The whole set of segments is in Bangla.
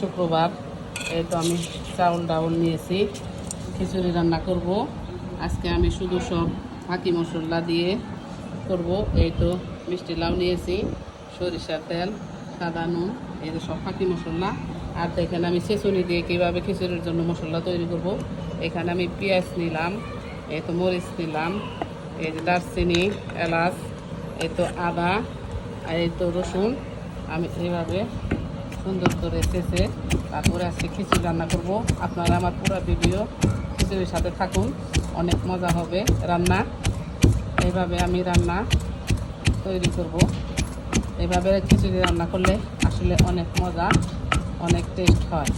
শুক্রবার। এই তো আমি চাউল ডাউল নিয়েছি, খিচুড়ি রান্না করব। আজকে আমি শুধু সব ফাঁকি মশলা দিয়ে করব। এই তো মিষ্টি লাউ নিয়েছি সরিষার তেল, সাদা নুন, এই যে সব ফাঁকি মশলা। আর দেখেন আমি ছেঁচুনি দিয়ে কীভাবে খিচুড়ির জন্য মশলা তৈরি করব। এখানে আমি পেঁয়াজ নিলাম, এই তো মরিচ নিলাম, এই যে দারচিনি, এলাচ, এই তো আদা, আর এই তো রসুন। আমি এইভাবে সুন্দর করে চেঁচে তারপরে আজকে খিচুড়ি রান্না করব। আপনারা আমার পুরো ভিডিও খিচুড়ির সাথে থাকুন, অনেক মজা হবে রান্না। এইভাবে আমি রান্না তৈরি করব। এইভাবে খিচুড়ি রান্না করলে আসলে অনেক মজা, অনেক টেস্ট হয়।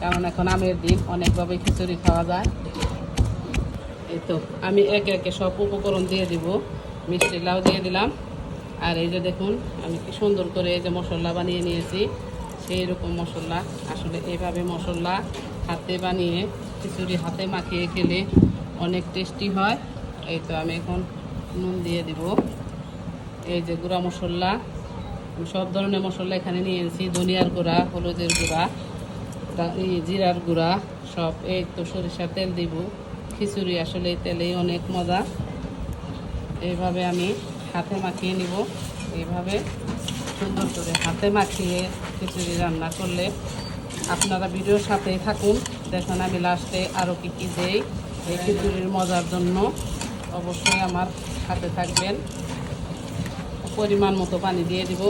কারণ এখন আমের দিন, অনেকভাবে খিচুড়ি খাওয়া যায়। এই তো, আমি একে একে সব উপকরণ দিয়ে দিব। মিষ্টি লাউ দিয়ে দিলাম। আর এই যে দেখুন, আমি কি সুন্দর করে এই যে মশলা বানিয়ে নিয়েছি। সেই রকম মশলা, আসলে এভাবে মশলা হাতে বানিয়ে, খিচুড়ি হাতে মাখিয়ে খেলে অনেক টেস্টি হয়। এই তো আমি এখন নুন দিয়ে দিব। এই যে গুঁড়া মশলা সব ধরনের মশলা এখানে নিয়েছি ধনিয়ার গুঁড়া, হলুদের গুঁড়া এই জিরার গুঁড়া, সব এই তো সরিষার তেল দিব। খিচুড়ি আসলে তেলেই অনেক মজা। এইভাবে আমি হাতে মাখিয়ে নিব। এইভাবে সুন্দর করে হাতে মাখিয়ে খিচুড়ি রান্না করলে আপনারা ভিডিওর সাথেই থাকুন। দেখুন আমি লাস্টে আরও কী কী দেই। এই খিচুড়ির মজার জন্য অবশ্যই আমার সাথে থাকবেন। পরিমাণ মতো পানি দিয়ে দিব।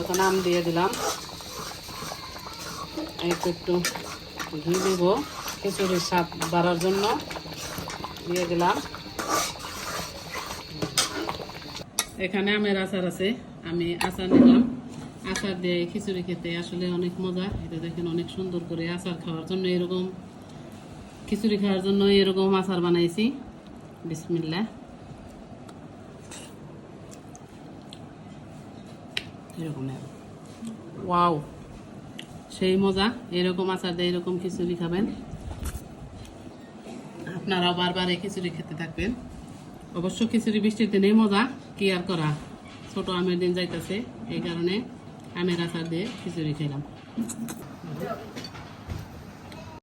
এখন আম দিয়ে দিলাম। একটু একটু ঘি দিব খিচুড়ির স্বাদ বাড়ার জন্য দিয়ে দিলাম। এখানে আমের আচার আছে, আমি আচার নিলাম। আচার দিয়ে খিচুড়ি খেতে আসলে অনেক মজা, এটা দেখেন অনেক সুন্দর করে আচার খাওয়ার জন্য এরকম। খিচুড়ি খাওয়ার জন্য এরকম আচার বানাইছি। বিসমিল্লা এরকম ওয়াও, সেই মজা, এরকম আচার দিয়ে এরকম খিচুড়ি খাবেন। আপনারাও বারবার এই খিচুড়ি খেতে থাকবেন। অবশ্য খিচুড়ি বৃষ্টির দিনেই মজা, কি আর করা? ছোট আমের দিন যাইতেছে, এই কারণে আমের আচার দিয়ে খিচুড়ি খেলাম।